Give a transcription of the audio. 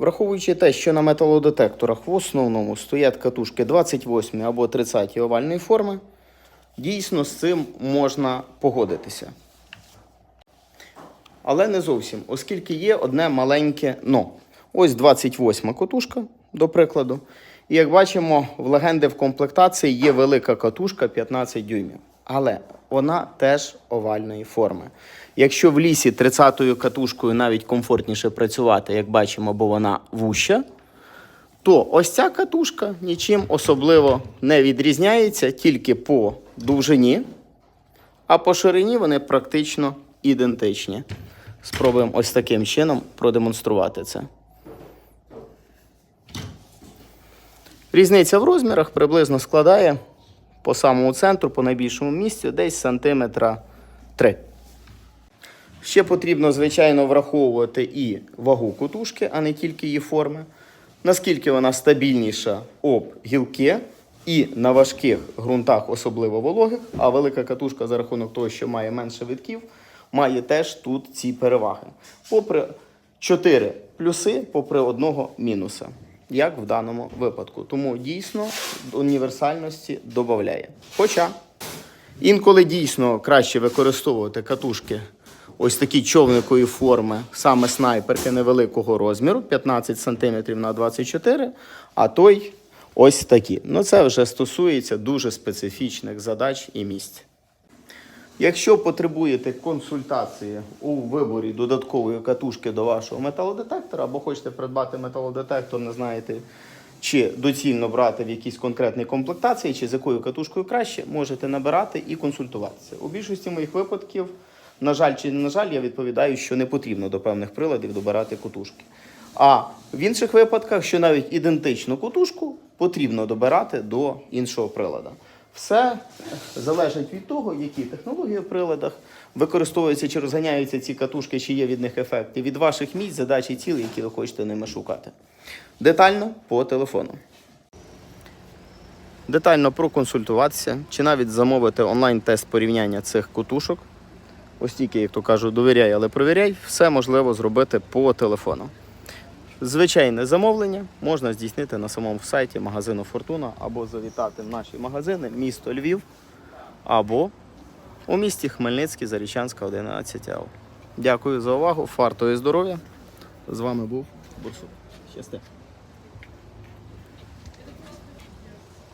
Враховуючи те, що на металодетекторах в основному стоять катушки 28 або 30 овальної форми, дійсно з цим можна погодитися. Але не зовсім, оскільки є одне маленьке но. Ось 28 катушка, до прикладу. І як бачимо, в легенди в комплектації є велика катушка 15 дюймів. Але вона теж овальної форми. Якщо в лісі 30-ю катушкою навіть комфортніше працювати, як бачимо, бо вона вуща, то ось ця катушка нічим особливо не відрізняється тільки по довжині, а по ширині вони практично ідентичні. Спробуємо ось таким чином продемонструвати це. Різниця в розмірах приблизно складає по самому центру, по найбільшому місцю, десь сантиметра 3. Ще потрібно, звичайно, враховувати і вагу кутушки, а не тільки її форми. Наскільки вона стабільніша об гілки і на важких ґрунтах, особливо вологих, а велика катушка за рахунок того, що має менше витків, має теж тут ці переваги. Попри 4 плюси, попри одного мінуса, як в даному випадку. Тому дійсно універсальності додає. Хоча Інколи дійсно краще використовувати катушки ось такі човникової форми, саме снайперки невеликого розміру, 15 см на 24 а той ось такі. Ну це вже стосується дуже специфічних задач і місць. Якщо потребуєте консультації у виборі додаткової катушки до вашого металодетектора, або хочете придбати металодетектор, не знаєте, чи доцільно брати в якійсь конкретній комплектації, чи з якою катушкою краще, можете набирати і консультуватися. У більшості моїх випадків, на жаль чи не на жаль, я відповідаю, що не потрібно до певних приладів добирати катушки. А в інших випадках, що навіть ідентичну катушку потрібно добирати до іншого прилада. Все залежить від того, які технології в приладах використовуються чи розганяються ці катушки, чи є від них ефекти, від ваших місць, задач і цілей, які ви хочете ними шукати. Детально по телефону. Детально проконсультуватися, чи навіть замовити онлайн-тест порівняння цих катушок. Ось тільки, як то кажуть, довіряй, але провіряй, все можливо зробити по телефону. Звичайне замовлення можна здійснити на самому сайті магазину Фортуна або завітати в наші магазини місто Львів або у місті Хмельницький, Зарічанська, 11 АО. Дякую за увагу, фарту і здоров'я. З вами був Бурсук. Щасти.